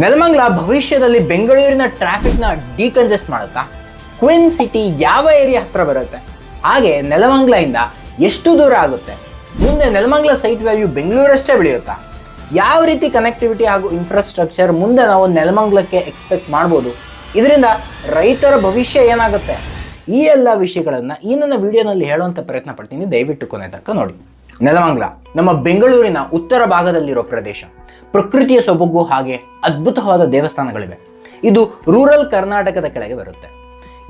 ನೆಲಮಂಗಲ ಭವಿಷ್ಯದಲ್ಲಿ ಬೆಂಗಳೂರಿನ ಟ್ರಾಫಿಕ್ನ ಡಿಕಂಜೆಸ್ಟ್ ಮಾಡುತ್ತಾ? ಕ್ವಿನ್ ಸಿಟಿ ಯಾವ ಏರಿಯಾ ಹತ್ರ ಬರುತ್ತೆ? ಹಾಗೆ ನೆಲಮಂಗಲದಿಂದ ಎಷ್ಟು ದೂರ ಆಗುತ್ತೆ? ಮುಂದೆ ನೆಲಮಂಗ್ಲ ಸೈಟ್ ವ್ಯಾಲ್ಯೂ ಬೆಂಗಳೂರಷ್ಟೇ ಬೆಳೆಯುತ್ತಾ? ಯಾವ ರೀತಿ ಕನೆಕ್ಟಿವಿಟಿ ಹಾಗೂ ಇನ್ಫ್ರಾಸ್ಟ್ರಕ್ಚರ್ ಮುಂದೆ ನಾವು ನೆಲಮಂಗ್ಲಕ್ಕೆ ಎಕ್ಸ್ಪೆಕ್ಟ್ ಮಾಡ್ಬೋದು? ಇದರಿಂದ ರೈತರ ಭವಿಷ್ಯ ಏನಾಗುತ್ತೆ? ಈ ಎಲ್ಲ ವಿಷಯಗಳನ್ನು ಈ ನನ್ನ ವಿಡಿಯೋನಲ್ಲಿ ಹೇಳುವಂಥ ಪ್ರಯತ್ನ ಪಡ್ತೀನಿ. ದಯವಿಟ್ಟು ಕೊನೆ ತನಕ ನೋಡಿ. ನೆಲಮಂಗಲ. ನಮ್ಮ ಬೆಂಗಳೂರಿನ ಉತ್ತರ ಭಾಗದಲ್ಲಿರೋ ಪ್ರದೇಶ. ಪ್ರಕೃತಿಯ ಸೊಬಗು ಹಾಗೆ ಅದ್ಭುತವಾದ ದೇವಸ್ಥಾನಗಳಿವೆ. ಇದು ರೂರಲ್ ಕರ್ನಾಟಕದ ಕೆಳಗೆ ಬರುತ್ತೆ.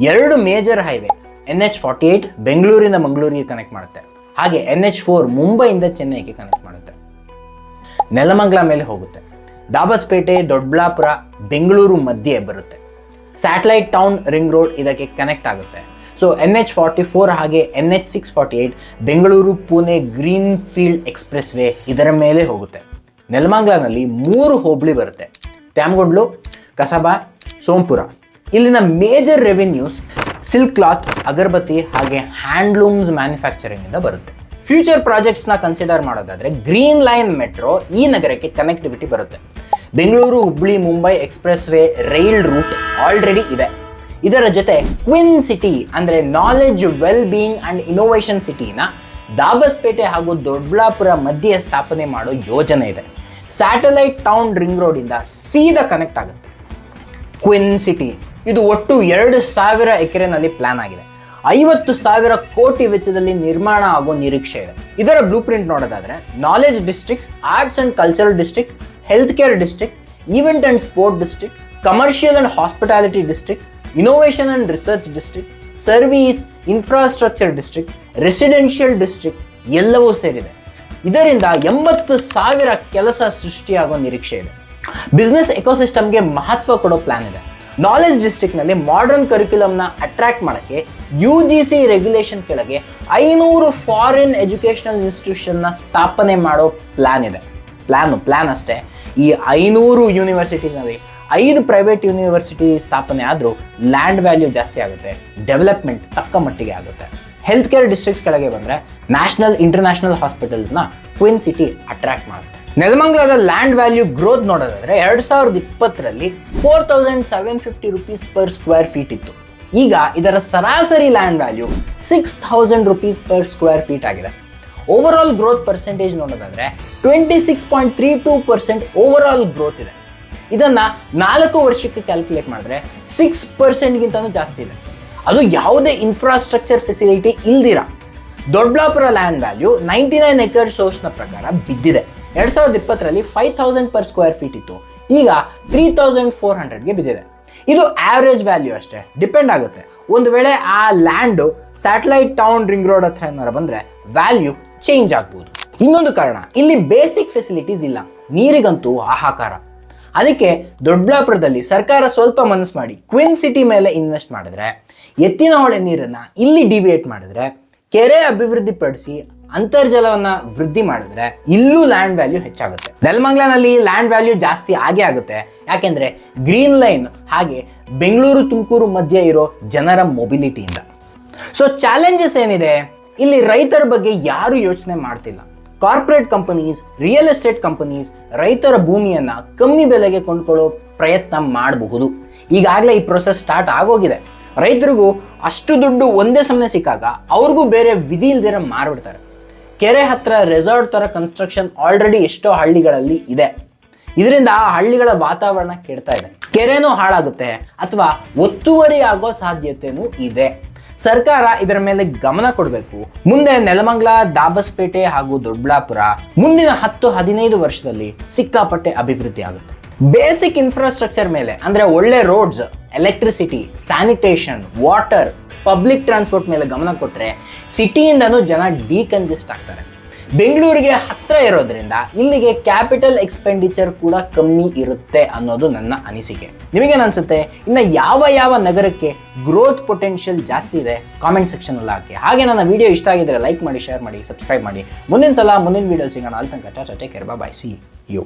ಎರಡು major highway N H forty eight ಬೆಂಗಳೂರಿಂದ ಮಂಗಳೂರಿಗೆ ಕನೆಕ್ಟ್ ಮಾಡುತ್ತೆ. ಹಾಗೆ ಎನ್ ಎಚ್ ಫೋರ್ ಮುಂಬೈಯಿಂದ ಚೆನ್ನೈಗೆ ಕನೆಕ್ಟ್ ಮಾಡುತ್ತೆ. ನೆಲಮಂಗಲ ಮೇಲೆ ಹೋಗುತ್ತೆ. ದಾಬಸ್ಪೇಟೆ, ದೊಡ್ಡಬಳ್ಳಾಪುರ, ಬೆಂಗಳೂರು ಮಧ್ಯೆ ಬರುತ್ತೆ. ಸ್ಯಾಟಲೈಟ್ ಟೌನ್ ರಿಂಗ್ ರೋಡ್ ಇದಕ್ಕೆ ಕನೆಕ್ಟ್ ಆಗುತ್ತೆ. So N H forty four ಹಾಗೆ N H six forty eight Bengaluru, Pune green field expressway ಇದರ ಮೇಲೆ ಹೋಗುತ್ತೆ. ನೆಲಮಂಗ್ಲಾನಲ್ಲಿ ಮೂರು ಹೋಬಳಿ ಬರುತ್ತೆ. ತ್ಯಾಮಗೊಂಡ್ಲು, ಕಸಬಾ, ಸೋಂಪುರ. ಇಲ್ಲಿನ major revenues silk cloth agarbatti ಹಾಗೆ ಹ್ಯಾಂಡ್ಲೂಮ್ಸ್ ಮ್ಯಾನುಫ್ಯಾಕ್ಚರಿಂಗಿಂದ ಬರುತ್ತೆ. ಫ್ಯೂಚರ್ ಪ್ರಾಜೆಕ್ಟ್ಸ್ನ ಕನ್ಸಿಡರ್ ಮಾಡೋದಾದ್ರೆ ಗ್ರೀನ್ ಲೈನ್ ಮೆಟ್ರೋ ಈ ನಗರಕ್ಕೆ ಕನೆಕ್ಟಿವಿಟಿ ಬರುತ್ತೆ. Bengaluru, Hubli, Mumbai expressway rail route already ಇದೆ. ಇದರ ಜೊತೆ ಕ್ವಿನ್ ಸಿಟಿ ಅಂದರೆ knowledge well being and innovation ಸಿಟಿನ Dabaspete ಹಾಗೂ ದೊಡ್ಡಬಳ್ಳಾಪುರ ಮಧ್ಯೆ ಸ್ಥಾಪನೆ ಮಾಡೋ ಯೋಜನೆ ಇದೆ. ಸ್ಯಾಟಲೈಟ್ ಟೌನ್ ರಿಂಗ್ ರೋಡಿಂದ ಸೀದಾ ಕನೆಕ್ಟ್ ಆಗುತ್ತೆ. ಕ್ವಿನ್ ಸಿಟಿ ಇದು ಒಟ್ಟು ಎರಡು ಸಾವಿರ ಎಕರೆನಲ್ಲಿ ಪ್ಲಾನ್ ಆಗಿದೆ. ಐವತ್ತು ಸಾವಿರ ಕೋಟಿ ವೆಚ್ಚದಲ್ಲಿ ನಿರ್ಮಾಣ ಆಗೋ ನಿರೀಕ್ಷೆ ಇದೆ. ಇದರ ಬ್ಲೂ ಪ್ರಿಂಟ್ ನೋಡೋದಾದ್ರೆ knowledge districts arts and cultural district health care district event and sport district commercial and hospitality district innovation and research district service infrastructure district residential district ಎಲ್ಲವೂ ಸೇರಿದೆ. ಇದರಿಂದ ಎಂಬತ್ತು ಸಾವಿರ ಕೆಲಸ ಸೃಷ್ಟಿಯಾಗೋ ನಿರೀಕ್ಷೆ ಇದೆ. ಬಿಸ್ನೆಸ್ ಎಕೋಸಿಸ್ಟಮ್ಗೆ ಮಹತ್ವ ಕೊಡೋ ಪ್ಲಾನ್ ಇದೆ. ನಾಲೆಜ್ ಡಿಸ್ಟ್ರಿಕ್ಟ್ನಲ್ಲಿ ಮಾಡರ್ನ್ ಕರಿಕ್ಯುಲಮ್ನ ಅಟ್ರಾಕ್ಟ್ ಮಾಡೋಕ್ಕೆ ಯು ಜಿ ಸಿ ರೆಗ್ಯುಲೇಷನ್ ಕೆಳಗೆ ಐನೂರು ಫಾರಿನ್ ಎಜುಕೇಷನಲ್ ಇನ್ಸ್ಟಿಟ್ಯೂಷನ್ನ ಸ್ಥಾಪನೆ ಮಾಡೋ ಪ್ಲಾನ್ ಇದೆ. ಪ್ಲಾನು ಪ್ಲಾನ್ ಅಷ್ಟೇ. ಈ ಐನೂರು ಯೂನಿವರ್ಸಿಟೀಸ್ನಲ್ಲಿ ಐದು ಪ್ರೈವೇಟ್ ಯೂನಿವರ್ಸಿಟಿ ಸ್ಥಾಪನೆ ಆದರೂ ಲ್ಯಾಂಡ್ ವ್ಯಾಲ್ಯೂ ಜಾಸ್ತಿ ಆಗುತ್ತೆ, ಡೆವಲಪ್ಮೆಂಟ್ ತಕ್ಕ ಮಟ್ಟಿಗೆ ಆಗುತ್ತೆ. ಹೆಲ್ತ್ ಕೇರ್ ಡಿಸ್ಟ್ರಿಕ್ಟ್ಸ್ ಕೆಳಗೆ ಬಂದರೆ ನ್ಯಾಷನಲ್, ಇಂಟರ್ನ್ಯಾಷನಲ್ ಹಾಸ್ಪಿಟಲ್ಸ್ನ ಕ್ವಿನ್ ಸಿಟಿ ಅಟ್ರಾಕ್ಟ್ ಮಾಡುತ್ತೆ. ನೆಲಮಂಗಲದ ಲ್ಯಾಂಡ್ ವ್ಯಾಲ್ಯೂ ಗ್ರೋತ್ ನೋಡೋದಾದ್ರೆ ಎರಡು ಸಾವಿರದ ಇಪ್ಪತ್ತರಲ್ಲಿ four thousand seven fifty rupees per square feet ಇತ್ತು. ಈಗ ಇದರ ಸರಾಸರಿ land value six thousand rupees per square feet ಆಗಿದೆ. ಓವರ್ ಆಲ್ ಗ್ರೋತ್ ಪರ್ಸೆಂಟೇಜ್ ನೋಡೋದಾದ್ರೆ twenty six point three two percent overall growth ಇದೆ. ಇದನ್ನ ನಾಲ್ಕು ವರ್ಷಕ್ಕೆ ಕ್ಯಾಲ್ಕುಲೇಟ್ ಮಾಡಿದ್ರೆ ಸಿಕ್ಸ್ ಪರ್ಸೆಂಟ್ಗಿಂತನೂ ಜಾಸ್ತಿ ಇದೆ. ಅದು ಯಾವುದೇ ಇನ್ಫ್ರಾಸ್ಟ್ರಕ್ಚರ್ ಫೆಸಿಲಿಟಿ ಇಲ್ದಿರ. Doddaballapura land value ninety nine acre ಸೋರ್ಸ್ನ ಪ್ರಕಾರ ಬಿದ್ದಿದೆ. ಎರಡ್ ಸಾವಿರದ ಇಪ್ಪತ್ತರಲ್ಲಿ five thousand per square feet ಇತ್ತು. ಈಗ ತ್ರೀ ತೌಸಂಡ್ ಫೋರ್ ಹಂಡ್ರೆಡ್ಗೆ ಬಿದ್ದಿದೆ. ಇದು ಆವರೇಜ್ ವ್ಯಾಲ್ಯೂ ಅಷ್ಟೇ. ಡಿಪೆಂಡ್ ಆಗುತ್ತೆ. ಒಂದು ವೇಳೆ ಆ land satellite town ring road ಹತ್ರ ಏನಾರು ಬಂದ್ರೆ ವ್ಯಾಲ್ಯೂ ಚೇಂಜ್ ಆಗ್ಬೋದು. ಇನ್ನೊಂದು ಕಾರಣ, ಇಲ್ಲಿ ಬೇಸಿಕ್ ಫೆಸಿಲಿಟೀಸ್ ಇಲ್ಲ. ನೀರಿಗಂತೂ ಹಾಹಾಕಾರ. ಅದಕ್ಕೆ ದೊಡ್ಡಬಳ್ಳಾಪುರದಲ್ಲಿ ಸರ್ಕಾರ ಸ್ವಲ್ಪ ಮನಸ್ಸು ಮಾಡಿ ಕ್ವಿನ್ ಸಿಟಿ ಮೇಲೆ ಇನ್ವೆಸ್ಟ್ ಮಾಡಿದ್ರೆ ಎತ್ತಿನ ಹೊಳೆ ನೀರನ್ನು ಇಲ್ಲಿ ಡಿವಿಯೇಟ್ ಮಾಡಿದ್ರೆ ಕೆರೆ ಅಭಿವೃದ್ಧಿ ಪಡಿಸಿ ಅಂತರ್ಜಲವನ್ನ ವೃದ್ಧಿ ಮಾಡಿದ್ರೆ ಇಲ್ಲೂ ಲ್ಯಾಂಡ್ ವ್ಯಾಲ್ಯೂ ಹೆಚ್ಚಾಗುತ್ತೆ. ನೆಲಮಂಗ್ಲನಲ್ಲಿ ಲ್ಯಾಂಡ್ ವ್ಯಾಲ್ಯೂ ಜಾಸ್ತಿ ಆಗೇ ಆಗುತ್ತೆ. ಯಾಕೆಂದ್ರೆ ಗ್ರೀನ್ ಲೈನ್ ಹಾಗೆ ಬೆಂಗಳೂರು, ತುಮಕೂರು ಮಧ್ಯೆ ಇರೋ ಜನರ ಮೊಬಿಲಿಟಿಯಿಂದ ಸೊ ಚಾಲೆಂಜಸ್ ಏನಿದೆ? ಇಲ್ಲಿ ರೈತರ ಬಗ್ಗೆ ಯಾರು ಯೋಚನೆ ಮಾಡ್ತಿಲ್ಲ. Corporate companies real estate companies ರೈತರ ಭೂಮಿಯನ್ನು ಕಮ್ಮಿ ಬೆಲೆಗೆ ಕೊಂಡ್ಕೊಳ್ಳೋ ಪ್ರಯತ್ನ ಮಾಡಬಹುದು. ಈಗಾಗಲೇ ಈ ಪ್ರೊಸೆಸ್ ಸ್ಟಾರ್ಟ್ ಆಗೋಗಿದೆ. ರೈತರಿಗೂ ಅಷ್ಟು ದುಡ್ಡು ಒಂದೇ ಸಮಯ ಸಿಕ್ಕಾಗ ಅವ್ರಿಗೂ ಬೇರೆ ವಿಧಿ ಇಲ್ದಿರ ಮಾರ್ಬಿಡ್ತಾರೆ. ಕೆರೆ ಹತ್ರ ರೆಸಾರ್ಟ್ ತರ ಕನ್ಸ್ಟ್ರಕ್ಷನ್ ಆಲ್ರೆಡಿ ಎಷ್ಟೋ ಹಳ್ಳಿಗಳಲ್ಲಿ ಇದೆ. ಇದರಿಂದ ಆ ಹಳ್ಳಿಗಳ ವಾತಾವರಣ ಕೆಡ್ತಾ ಇದೆ. ಕೆರೆನೂ ಹಾಳಾಗುತ್ತೆ ಅಥವಾ ಒತ್ತುವರಿ ಆಗೋ ಸಾಧ್ಯತೆನೂ ಇದೆ. ಸರ್ಕಾರ ಇದರ ಮೇಲೆ ಗಮನ ಕೊಡಬೇಕು. ಮುಂದೆ ನೆಲಮಂಗ್ಲ, ದಾಬಸ್ಪೇಟೆ ಹಾಗೂ ದೊಡ್ಡಬಳ್ಳಾಪುರ ಮುಂದಿನ ಹತ್ತು ಹದಿನೈದು ವರ್ಷದಲ್ಲಿ ಸಿಕ್ಕಾಪಟ್ಟೆ ಅಭಿವೃದ್ಧಿ ಆಗುತ್ತೆ. ಬೇಸಿಕ್ ಇನ್ಫ್ರಾಸ್ಟ್ರಕ್ಚರ್ ಮೇಲೆ, ಅಂದ್ರೆ ಒಳ್ಳೆ roads electricity sanitation water public transport ಮೇಲೆ ಗಮನ ಕೊಟ್ಟರೆ ಸಿಟಿಯಿಂದನೂ ಜನ ಡಿಕನ್ಜೆಸ್ಟ್ ಆಗ್ತಾರೆ. ಬೆಂಗಳೂರಿಗೆ ಹತ್ರ ಇರೋದ್ರಿಂದ ಇಲ್ಲಿಗೆ ಕ್ಯಾಪಿಟಲ್ ಎಕ್ಸ್ಪೆಂಡಿಚರ್ ಕೂಡ ಕಮ್ಮಿ ಇರುತ್ತೆ ಅನ್ನೋದು ನನ್ನ ಅನಿಸಿಕೆ. ನಿಮಗೇನು ಅನ್ಸುತ್ತೆ ಇನ್ನು ಯಾವ ಯಾವ ನಗರಕ್ಕೆ ಗ್ರೋತ್ ಪೊಟೆನ್ಷಿಯಲ್ ಜಾಸ್ತಿ ಇದೆ ಕಾಮೆಂಟ್ ಸೆಕ್ಷನ್ ಅಲ್ಲಿ ಹಾಕಿ. ಹಾಗೆ ನನ್ನ ವಿಡಿಯೋ ಇಷ್ಟ ಆಗಿದ್ರೆ ಲೈಕ್ ಮಾಡಿ ಶೇರ್ ಮಾಡಿ ಸಬ್ಸ್ಕ್ರೈಬ್ ಮಾಡಿ. ಮುಂದಿನ ಸಲ, ಮುಂದಿನ ವಿಡಿಯೋ ಸಿಗೋಣ. ಅಲ್ಲಿ ತನಕ, tata take care bye see you